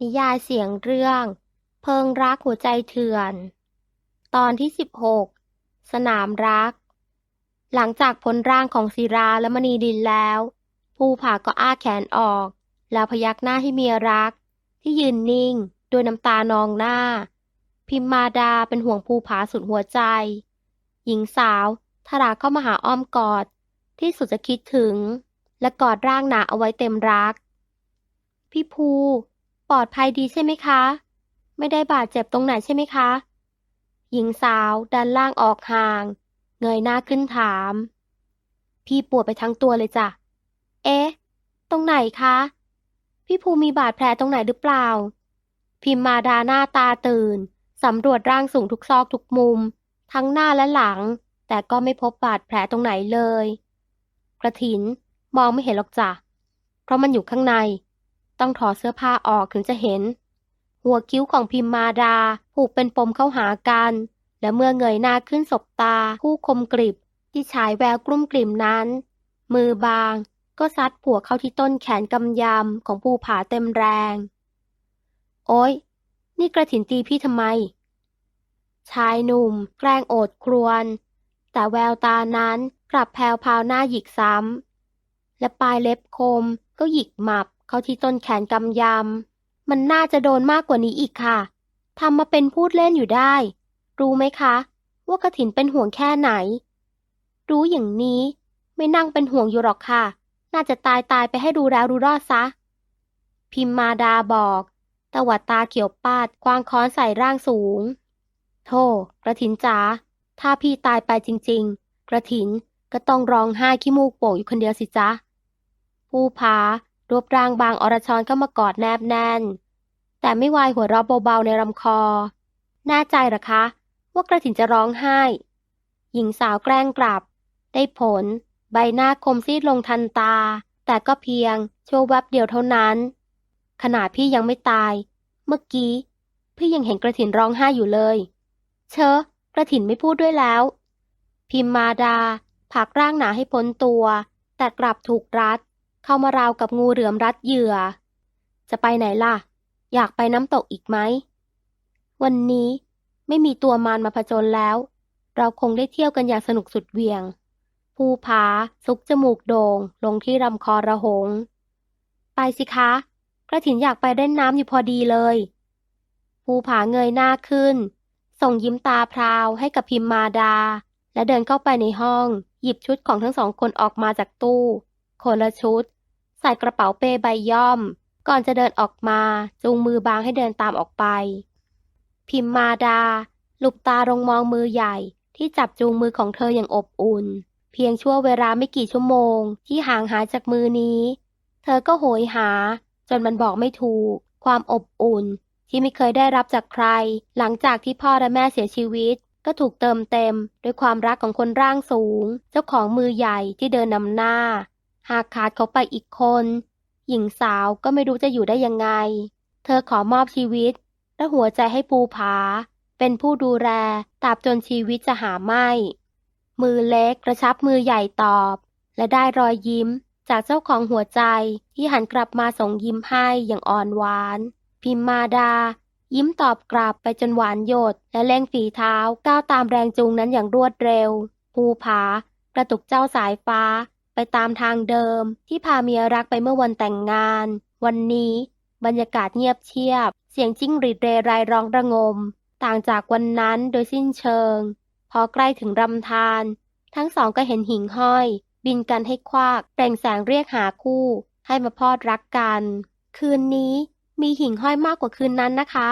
นิยายเสียงเรื่อง เพิงรักหัวใจเถื่อน ตอนที่ 16 สนามรัก หลังจากพ้นร่างของศิราและมณีดินแล้ว ภูผาก็อ้าแขนออก แล้วพยักหน้าให้เมียรัก ที่ยืนนิ่งด้วยน้ำตานองหน้า พิมมาดาเป็นห่วงภูผาสุดหัวใจ หญิงสาวทราเข้ามาหาอ้อมกอด ที่สุดจะคิดถึง และกอดร่างหนาเอาไว้เต็มรัก พี่ภู ปลอดภัยดีใช่ไหมคะ ไม่ได้บาดเจ็บตรงไหนใช่ไหมคะ หญิงสาวดันล่างออกห่าง เงยหน้าขึ้นถาม พี่ปวดไปทั้งตัวเลยจ้ะ เอ๊ะ ตรงไหนคะ พี่ภูมีบาดแผลตรงไหนหรือเปล่า พิมมาดาหน้าตาตื่น สำรวจร่างสูงทุกซอกทุกมุม ทั้งหน้าและหลัง แต่ก็ไม่พบบาดแผลตรงไหนเลย กระถินมองไม่เห็นหรอกจ้ะ เพราะมันอยู่ข้างใน ต้องถอดเสื้อผ้าออกถึงจะเห็น หัวคิ้วของพิมมาดาผูกเป็นปมเข้าหากัน และเมื่อเงยหน้าขึ้นสบตาผู้คมกริบ ที่ฉายแววกลุ้มกลิ่มนั้น มือบางก็ซัดผัวเข้าที่ต้นแขนกำยำของภูผาเต็มแรง โอ๊ยนี่กระถินตีพี่ทำไม ชายหนุ่ม แกล้งโอดครวญแต่แววตานั้นกลับแผวพาวหน้าหยิกซ้ำและปลายเล็บคมก็หยิกหมับ เข้าที่ต้นแขนกำยำ มันน่าจะโดนมากกว่านี้อีกค่ะ ทำมาเป็นพูดเล่นอยู่ได้ รู้ไหมคะ ว่ากระถินเป็นห่วงแค่ไหน รู้อย่างนี้ ไม่นั่งเป็นห่วงอยู่หรอกค่ะ น่าจะตายตายไปให้รู้แล้วรู้รอดซะ พิมมาดาบอกตวัดตาเขียวปาดควางค้อนใส่ร่างสูง โธ่กระถินจ๋า ถ้าพี่ตายไปจริง ๆ กระถินก็ต้องร้องไห้ขี้มูกโป่งอยู่คนเดียวสิจ๊ะ ผู้ผา รวบร่างบางอรชรเข้ามากอดแนบแน่น แต่ไม่วายหัวเราะเบาๆในลำคอ แน่ใจหรอคะ ว่ากระถินจะร้องไห้ หญิงสาวแกล้งกลับ ได้ผล ใบหน้าคมซีดลงทันตา แต่ก็เพียงชั่วแวบเดียวเท่านั้น ขนาดพี่ยังไม่ตาย เมื่อกี้ พี่ยังเห็นกระถินร้องไห้อยู่เลย เชอะกระถินไม่พูดด้วยแล้ว พิมมาดาผลักร่างหนาให้พ้นตัว แต่กลับถูกรัด เข้ามาราวกับงูเหลือมรัดเหยื่อ จะไปไหนล่ะ อยากไปน้ำตกอีกไหม วันนี้ไม่มีตัวมารมาผจญแล้ว เราคงได้เที่ยวกันอย่างสนุกสุดเวียง ภูผาซุกจมูกโด่งลงที่ลำคอระหง ไปสิคะ กระถินอยากไปเล่นน้ำอยู่พอดีเลย ภูผาเงยหน้าขึ้น ส่งยิ้มตาพราวให้กับพิมมาดา และเดินเข้าไปในห้อง หยิบชุดของทั้งสองคนออกมาจากตู้ คนละชุด ใส่กระเป๋าเป้ใบย่อม ก่อนจะเดินออกมาจูงมือบางให้เดินตามออกไป พิมมาดา หลุบตาลงมองมือใหญ่ที่จับจูงมือของเธออย่างอบอุ่น เพียงชั่วเวลาไม่กี่ชั่วโมง ที่ห่างหายจากมือนี้ เธอก็โหยหา จนมันบอกไม่ถูก ความอบอุ่น ที่ไม่เคยได้รับจากใคร หลังจากที่พ่อและแม่เสียชีวิต ก็ถูกเติมเต็ม ด้วยความรักของคนร่างสูง เจ้าของมือใหญ่ที่เดินนำหน้า หากขาดเขาไปอีกคน หญิงสาวก็ไม่รู้จะอยู่ได้ยังไง เธอขอมอบชีวิต และหัวใจให้ภูผา เป็นผู้ดูแลตราบจนชีวิตจะหาไม่ มือเล็กกระชับมือใหญ่ตอบ และได้รอยยิ้มจากเจ้าของหัวใจที่หันกลับมาส่งยิ้มให้อย่างอ่อนหวาน พิมมาดา ยิ้มตอบกลับไปจนหวานหยด และเร่งฝีเท้าก้าวตามแรงจูงนั้นอย่างรวดเร็วภูผากระตุกเจ้าสายฟ้า ไปตามทางเดิมที่พาเมียรักไปเมื่อวันแต่งงาน วันนี้ บรรยากาศเงียบเชียบ เสียงจิ้งหรีดเรไรร้องระงม ต่างจากวันนั้นโดยสิ้นเชิง พอใกล้ถึงรำธารทั้งสองก็เห็นหิ่งห้อย บินกันให้ควักเปล่งแสงเรียกหาคู่ ให้มาพอดรักกัน คืนนี้มีหิ่งห้อยมากกว่าคืนนั้นนะคะ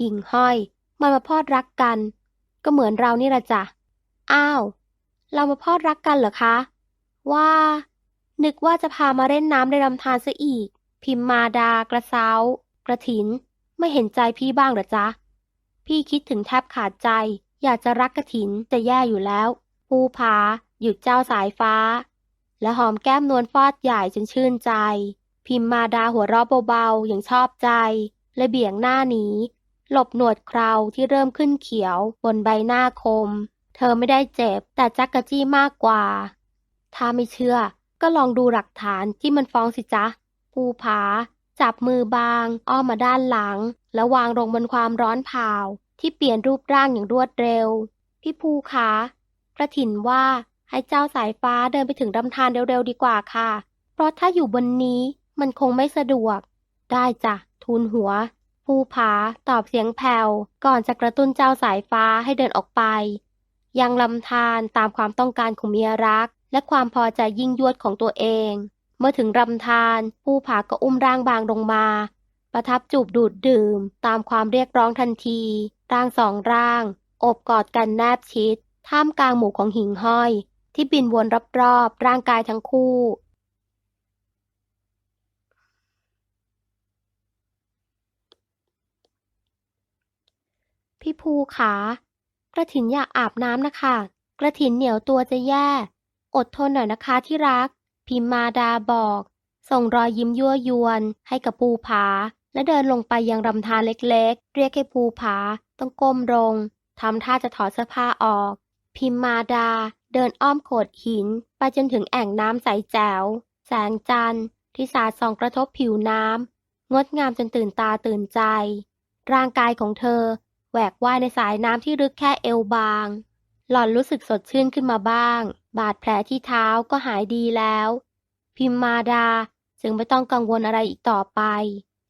หิ่งห้อยมันมาพอดรักกัน ก็เหมือนเรานี่ละจ้ะอ้าว เรามาพอดรักกันเหรอคะ ว่า นึกว่าจะพามาเล่นน้ำในลำธารซะอีก พิมมาดากระเซากระถิน ไม่เห็นใจพี่บ้างหรอจ๊ะ พี่คิดถึงแทบขาดใจ อยากจะรักกระถินจะแย่อยู่แล้ว ภูผาหยุดเจ้าสายฟ้า และหอมแก้มนวลฟอดใหญ่จนชื่นใจ พิมมาดาหัวเราะเบาๆอย่างชอบใจและเบี่ยงหน้าหนีหลบหนวดเคราที่เริ่มขึ้นเขียวบนใบหน้าคม เธอไม่ได้เจ็บแต่จักกะจี้มากกว่า ถ้าไม่เชื่อ ก็ลองดูหลักฐานที่มันฟ้องสิจ๊ะ ภูผา จับมือบาง อ้อมมาด้านหลัง แล้ววางลงบนความร้อนเผาที่เปลี่ยนรูปร่างอย่างรวดเร็ว พี่ภูคะกระถินว่าให้เจ้าสายฟ้าเดินไปถึงลำธารเร็วๆดีกว่าค่ะ เพราะถ้าอยู่บนนี้มันคงไม่สะดวก ได้จ้ะ ทูลหัว ภูผาตอบเสียงแผ่วก่อนจะกระตุ้นเจ้าสายฟ้าให้เดินออกไป ยังลำธารตามความต้องการของเมียรัก และความพอใจยิ่งยวดของตัวเอง เมื่อถึงลำธารภูผาก็อุ้มร่างบางลงมา ประทับจูบดูดดื่ม ตามความเรียกร้องทันที ร่างสองร่างโอบกอดกันแนบชิด ท่ามกลางหมู่ของหิ่งห้อย ที่บินวนรอบๆร่างกายทั้งคู่พี่ภูขากระถินอยากอาบน้ำนะคะ กระถินเหนียวตัวจะแย่ อดทนหน่อยนะคะที่รัก พิมมาดาบอก ส่งรอยยิ้มยั่วยวน ให้กับภูผา และเดินลงไปยังลำธารเล็กๆ เรียกให้ภูผา ต้องก้มลงทำท่าจะถอดเสื้อผ้าออก พิมมาดา เดินอ้อมโขดหิน ไปจนถึงแอ่งน้ำใสแจ๋ว แสงจันทร์ ที่สาดส่องกระทบผิวน้ำงดงามจนตื่นตาตื่นใจ ร่างกายของเธอแหวกว่ายในสายน้ำที่ลึกแค่เอวบาง หล่อนรู้สึกสดชื่นขึ้นมาบ้าง บาดแผลที่เท้าก็หายดีแล้ว พิมมาดาจึงไม่ต้องกังวลอะไรอีกต่อไป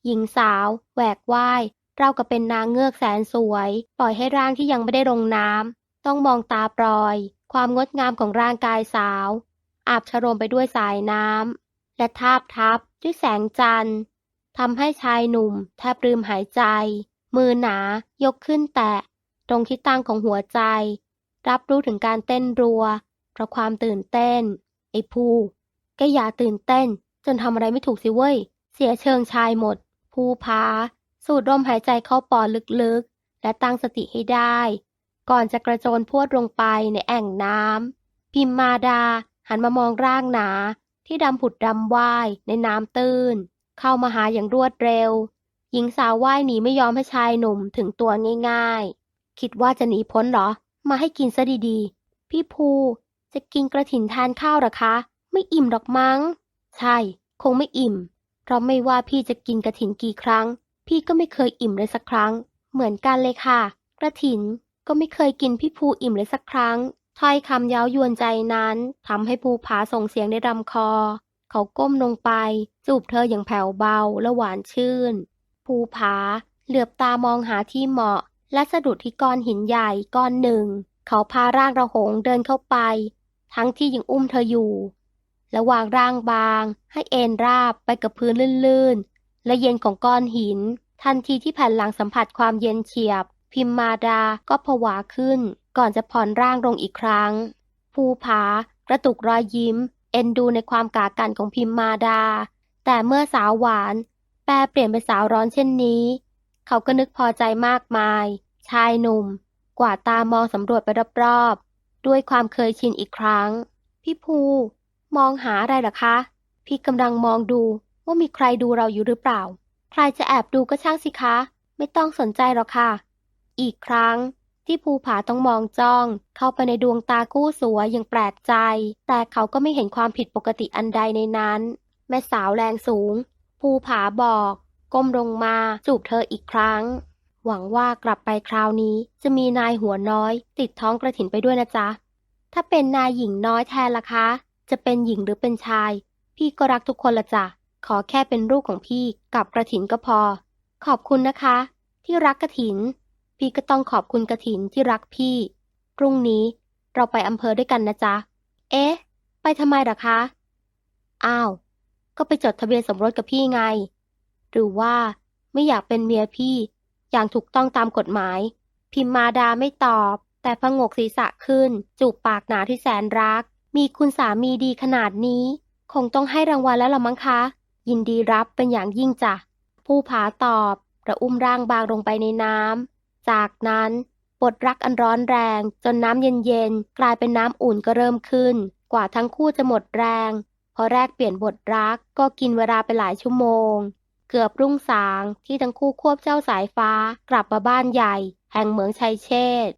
หญิงสาวแหวกว่ายเรากับเป็นนางเงือกแสนสวย ปล่อยให้ร่างที่ยังไม่ได้ลงน้ำต้องมองตาปลอย ความงดงามของร่างกายสาว อาบชโรมไปด้วยสายน้ำและทาบทับด้วยแสงจันทร์ทำให้ชายหนุ่มแทบลืมหายใจ มือหนายกขึ้นแตะ ตรงที่ตั้งของหัวใจ รับรู้ถึงการเต้นรัว เพราะความตื่นเต้น ไอ้ภูแกอย่าตื่นเต้น จนทำอะไรไม่ถูกสิเว้ย เสียเชิงชายหมด ภูผาสูดลมหายใจเข้าปอดลึกๆ และตั้งสติให้ได้ ก่อนจะกระโจนพวดลงไปในแอ่งน้ำพิมมาดา หันมามองร่างหนา ที่ดำผุดดำว่ายในน้ำตื้น เข้ามาหาอย่างรวดเร็ว หญิงสาวว่ายหนีไม่ยอมให้ชายหนุ่มถึงตัวง่าย ๆ คิดว่าจะหนีพ้นเหรอ มาให้กินซะดีๆ พี่ภูจะกินกระถินทานข้าวหรอคะ ไม่อิ่มหรอกมั้ง ใช่ คงไม่อิ่ม เพราะไม่ว่าพี่จะกินกระถินกี่ครั้ง พี่ก็ไม่เคยอิ่มเลยสักครั้ง เหมือนกันเลยค่ะ กระถินก็ไม่เคยกินพี่ภูอิ่มเลยสักครั้งถ้อยคำเย้ายวนใจนั้นทำให้ภูผาส่งเสียงในลำคอ เขาก้มลงไป จูบเธออย่างแผ่วเบาและหวานชื่น ภูผาเหลือบตามองหาที่เหมาะ และสะดุดที่ก้อนหินใหญ่ก้อนหนึ่ง เขาพาร่างระหงเดินเข้าไป ทั้งที่ยังอุ้มเธออยู่ และวางร่างบาง ให้เอนราบไปกับพื้นลื่นๆ และเย็นของก้อนหิน ทันทีที่แผ่นหลังสัมผัสความเย็นเฉียบ พิมมาดาก็ผวาขึ้น ก่อนจะผ่อนร่างลงอีกครั้ง ภูผากระตุกรอยยิ้ม เอ็นดูในความกากันของพิมมาดา แต่เมื่อสาวหวาน แปรเปลี่ยนเป็นสาวร้อนเช่นนี้ เขาก็นึกพอใจมากมาย ชายหนุ่ม กวาดตามองสำรวจไปรอบๆ ด้วยความเคยชินอีกครั้ง พี่ภู มองหาอะไรหรอคะ พี่กำลังมองดูว่ามีใครดูเราอยู่หรือเปล่า ใครจะแอบดูก็ช่างสิคะ ไม่ต้องสนใจหรอกค่ะ อีกครั้งที่ภูผาต้องมองจ้อง เข้าไปในดวงตาคู่สวยอย่างแปลกใจ แต่เขาก็ไม่เห็นความผิดปกติอันใดในนั้น แม่สาวแรงสูง ภูผาบอก ก้มลงมาจูบเธออีกครั้ง หวังว่ากลับไปคราวนี้จะมีนายหัวน้อย ติดท้องกระถินไปด้วยนะจ๊ะ ถ้าเป็นนายหญิงน้อยแทนล่ะคะ จะเป็นหญิงหรือเป็นชาย พี่ก็รักทุกคนละจ้ะขอแค่เป็นลูกของพี่กับกระถินก็พอ ขอบคุณนะคะ ที่รักกระถิน พี่ก็ต้องขอบคุณกระถินที่รักพี่พรุ่งนี้เราไปอำเภอด้วยกันนะจ๊ะ เอ๊ะ ไปทำไมล่ะคะ อ้าว ก็ไปจดทะเบียนสมรสกับพี่ไง หรือว่าไม่อยากเป็นเมียพี่ อย่างถูกต้องตามกฎหมาย พิมมาดาไม่ตอบ แต่พงกศีรษะขึ้น จูบปากหนาที่แสนรัก มีคุณสามีดีขนาดนี้ คงต้องให้รางวัลแล้วละมั้งคะ ยินดีรับเป็นอย่างยิ่งจ้ะผู้ผาตอบระอุ้มร่างบางลงไปในน้ำจากนั้นบทรักอันร้อนแรงจนน้ำเย็นๆ กลายเป็นน้ำอุ่นก็เริ่มขึ้น กว่าทั้งคู่จะหมดแรง พอแรกเปลี่ยนบทรักก็กินเวลาไปหลายชั่วโมง เกือบรุ่งสางที่ทั้งคู่ควบเจ้าสายฟ้ากลับมาบ้านใหญ่ แห่งเหมืองชัยเชษ